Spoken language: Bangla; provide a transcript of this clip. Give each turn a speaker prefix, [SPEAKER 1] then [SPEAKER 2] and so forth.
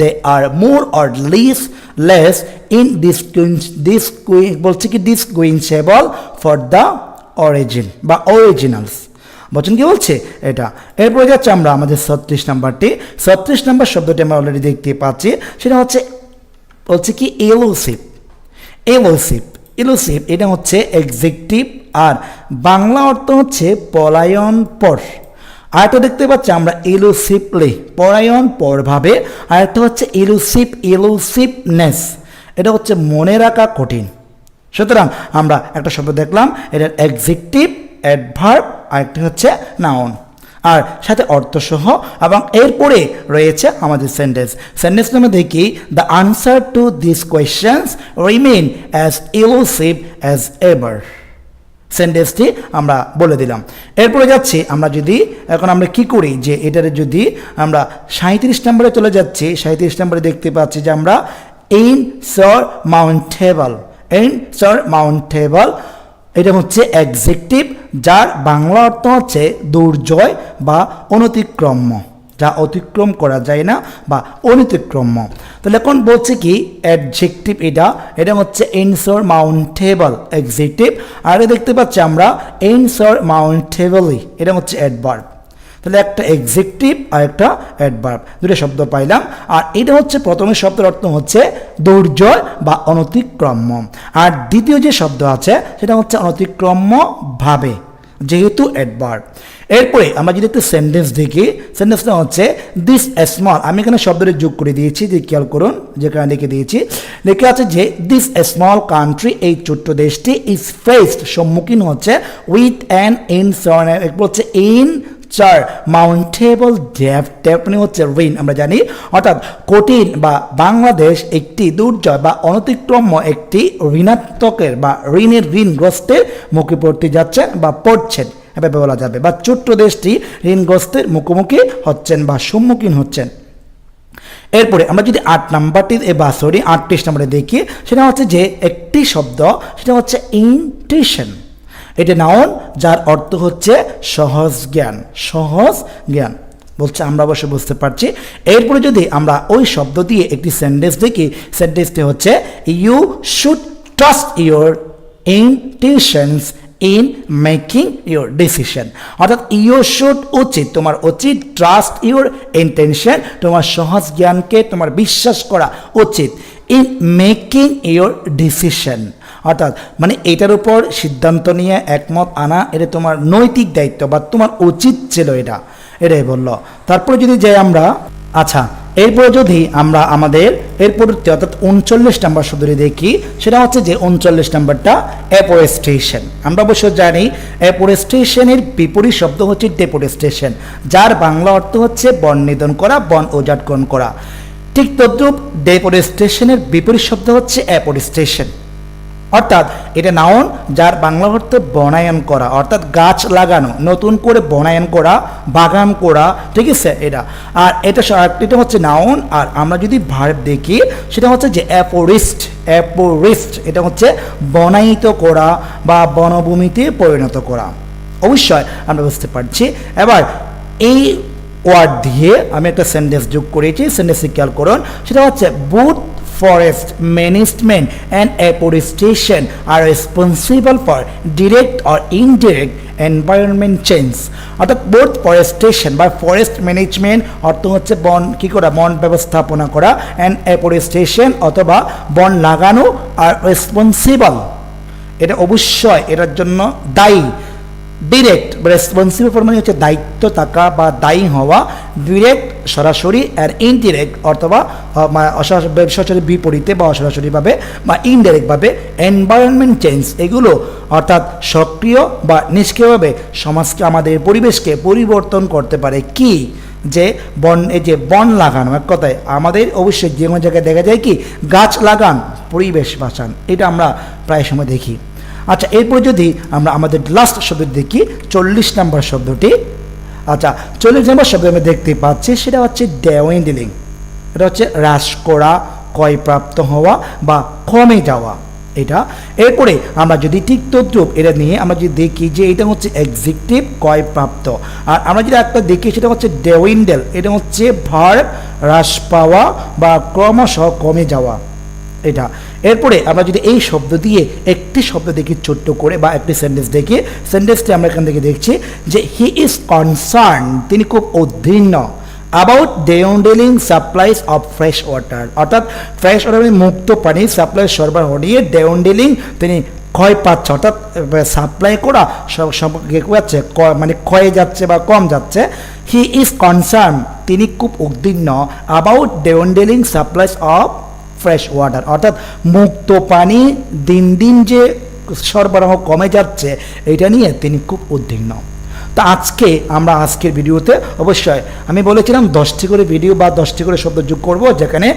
[SPEAKER 1] They are more or less less in this বলছে কি ডিসকুইন্সেবল ফর দ্য অরিজিন বা অরিজিনালস বলছেন কি বলছে এটা? এরপরে যাচ্ছে আমরা আমাদের ছত্রিশ নাম্বারটি। ছত্রিশ নাম্বার শব্দটি আমরা অলরেডি দেখতে পাচ্ছি। সেটা হচ্ছে, বলছে কি এলুসিভ এলুসিভ এলুসিভ এটা হচ্ছে এক্সেকটিভ আর বাংলা অর্থ হচ্ছে পলায়ন পর আরেকটা দেখতে পাচ্ছি, আমরা ইলুসিভলি পরায়ণ, পরভাবে। আরেকটা হচ্ছে ইলুসিভ ইলুসিভনেস এটা হচ্ছে মনে রাখা কঠিন। সুতরাং আমরা একটা শব্দ দেখলাম, এটার এক্সেকটিভ অ্যাডভার্ব আরেকটি হচ্ছে নাউন আর সাথে অর্থসহ, এবং এরপরে রয়েছে আমাদের সেন্টেন্স সেন্টেন্স নামে দেখি the answer to this questions remain as elusive as ever সেন্টেন্সটি আমরা বলে দিলাম। এরপরে যাচ্ছি, আমরা যদি এখন আমরা কি করি যে এটার যদি আমরা সাঁত্রিশ নম্বরে চলে যাচ্ছি সাঁত্রিশ নম্বরে দেখতে পাচ্ছি যে আমরা ইন সর মাউন্টেবল ইন সর মাউন্টেবল এটা হচ্ছে অ্যাডজেক্টিভ যার বাংলা অর্থ হচ্ছে দুর্জয় বা অনতিক্রম্য। যা অতিক্রম করা যায় না বা অনতিক্রম্য। তাহলে এখন বলছে কি অ্যাডজেক্টিভ এটা এটা হচ্ছে এনসর মাউন্টেবল এক্সিটিভ আর দেখতে পাচ্ছি আমরা এনসর মাউন্টেবলি এটা হচ্ছে অ্যাডভার্ব তাহলে একটা এক্সেকটিভ আর একটা অ্যাডভার্ব দুটো শব্দ পাইলাম। আর এটা হচ্ছে প্রথমে শব্দের অর্থ হচ্ছে দুর্জয় বা অনতিক্রম্য। আর দ্বিতীয় যে শব্দ আছে, সেটা হচ্ছে অনতিক্রম্য ভাবে যেহেতু অ্যাডভার্ব এরপরে আমরা যদি একটু সেন্টেন্স দেখি সেন্টেন্সটা হচ্ছে দিস স্মল আমি এখানে শব্দটি যোগ করে দিয়েছি, যে খেয়াল করুন যেখানে লিখে দিয়েছি। লিখে আছে যে দিস স্মল কান্ট্রি এই ছোট্ট দেশটি ইজ ফেসড সম্মুখীন হচ্ছে উইথ অ্যান ইন হচ্ছে ইন চার মাউন্টেবল ড্যাপ ড্যাপ মানে হচ্ছে ঋণ আমরা জানি। অর্থাৎ, কঠিন বা বাংলাদেশ একটি দুর্জয় বা অনতিক্রম্য একটি ঋণাত্মকের বা ঋণের ঋণগ্রস্তের মুখে পড়তে যাচ্ছেন বা পড়ছেন। এভাবে বলা যাবে। বা ছোট্ট দেশটি ঋণগ্রস্তের মুখোমুখি হচ্ছেন বা সম্মুখীন হচ্ছেন। এরপরে আমরা যদি আট নাম্বারটি বা সরি, আটত্রিশ নাম্বারে দেখি, সেটা হচ্ছে যে একটি শব্দ, সেটা হচ্ছে ইনটিউশন। এটা নাউন যার অর্থ হচ্ছে সহজ জ্ঞান সহজ জ্ঞান। বলছে, আমরা অবশ্য বুঝতে পারছি। এরপরে যদি আমরা ওই শব্দ দিয়ে একটি সেন্টেন্স দেখি সেন্টেন্সটি হচ্ছে you should trust your intuitions in making your decision অর্থাৎ ইউ শুড উচিত, তোমার উচিত ট্রাস্ট ইউর ইন্টেনশন তোমার সহজ জ্ঞানকে তোমার বিশ্বাস করা উচিত ইন মেকিং ইউর ডিসিশন অর্থাৎ মানে এটার উপর সিদ্ধান্ত নিয়ে একমত আনা, এটা তোমার নৈতিক দায়িত্ব বা তোমার উচিত ছিল এটা। এটাই বলল। তারপরে যদি যাই আমরা আচ্ছা এরপরে যদি আমরা আমাদের এরপর অর্থাৎ উনচল্লিশ নাম্বার শব্দটি দেখি, সেটা হচ্ছে যে উনচল্লিশ নাম্বারটা অ্যাপোরেস্টেশন আমরা অবশ্য জানি অ্যাপোরেস্টেশনের বিপরীত শব্দ হচ্ছে ডেপোরেস্টেশন যার বাংলা অর্থ হচ্ছে বন নিধন করা, বন উজাটকরণ করা। ঠিক তদ্রুপ ডেপোরেস্টেশনের বিপরীত শব্দ হচ্ছে অ্যাপোরেস্টেশন অর্থাৎ এটা নাউন যার বাংলা অর্থ বনায়ন করা, অর্থাৎ গাছ লাগানো, নতুন করে বনায়ন করা, বাগান করা, ঠিক আছে এটা? আর এটা এটা হচ্ছে নাউন, আর আমরা যদি ভার্ব দেখি, সেটা হচ্ছে যে অ্যাপোরিস্ট অ্যাপোরিস্ট, এটা হচ্ছে বনায়িত করা বা বনভূমিতে পরিণত করা। অবশ্যই আমরা বুঝতে পারছি। এবার এই ওয়ার্ড দিয়ে আমি একটা সেন্টেন্স যোগ করেছি, সেন্টেন্স খেয়াল করুন, সেটা হচ্ছে both forest management and afforestation are responsible for direct or indirect environment change. অর্থাৎ বোথ ফরেস্টেশন বা ফরেস্ট ম্যানেজমেন্ট অর্থ হচ্ছে বন, কী করা? বন ব্যবস্থাপনা করা অ্যান্ড অ্যাফোরেস্টেশন অথবা বন লাগানো আর রেসপন্সিবল এটা অবশ্যই, এটার জন্য দায়ী। ডিরেক্ট রেসপন্সিবল মানে হচ্ছে দায়িত্ব থাকা বা দায়ী হওয়া ডিরেক্ট সরাসরি আর ইনডিরেক্ট অথবা মানে সরাসরি বিপরীতে বা অসরাসরিভাবে বা ইনডিরেক্টভাবে এনভায়রনমেন্ট চেঞ্জ এগুলো অর্থাৎ সক্রিয় বা নিষ্ক্রিয়ভাবে সমাজকে, আমাদের পরিবেশকে পরিবর্তন করতে পারে। কি? যে বন, এই যে বন লাগানো, এক কথায় আমাদের অবশ্যই যে কোনো জায়গায় দেখা যায় কি, গাছ লাগান, পরিবেশ বাঁচান। এটা আমরা প্রায় সময় দেখি। আচ্ছা এরপর যদি আমরা আমাদের লাস্ট শব্দ দেখি, চল্লিশ নম্বর শব্দটি। আচ্ছা চল্লিশ নম্বর শব্দ আমরা দেখতে পাচ্ছি, সেটা হচ্ছে ডেওয়েন্ডিলিং এটা হচ্ছে হ্রাস করা ক্ষয়প্রাপ্ত হওয়া বা কমে যাওয়া। এটা। এরপরে আমরা যদি ঠিক তদ্রুপ এটা নিয়ে আমরা যদি দেখি যে এটা হচ্ছে এক্সিকিউটিভ কয়প্রাপ্ত আর আমরা যদি একটা দেখি, সেটা হচ্ছে ডেউইন্ডেল এটা হচ্ছে ভার হ্রাস পাওয়া বা ক্রমশ কমে যাওয়া। এটা। এরপরে আমরা যদি এই শব্দ দিয়ে একটি শব্দ দেখি ছোট্ট করে বা একটি সেন্টেন্স দেখি সেন্টেন্সটি আমরা এখান থেকে দেখছি যে হি ইজ কনসার্ন তিনি খুব উদ্বিগ্ন about dwindling supplies of fresh water অর্থাৎ ফ্রেশ ওয়াটার মুক্ত পানি সাপ্লাই সরবরাহ নিয়ে ডেউন্ডেলিং তিনি ক্ষয় পাচ্ছে, অর্থাৎ সাপ্লাই করা যাচ্ছে মানে ক্ষয়ে যাচ্ছে বা কম যাচ্ছে। হি ইজ কনসার্ন তিনি খুব উদ্বিগ্ন about dwindling supplies of fresh water অর্থাৎ মুক্ত পানি দিন দিন যে সরবরাহ কমে যাচ্ছে, এটা নিয়ে তিনি খুব উদ্বিগ্ন। তো আজকে আমরা আজকের ভিডিওতে অবশ্যই আমি বলেছিলাম দশটি করে ভিডিও বা দশটি করে শব্দ যোগ করব, যেখানে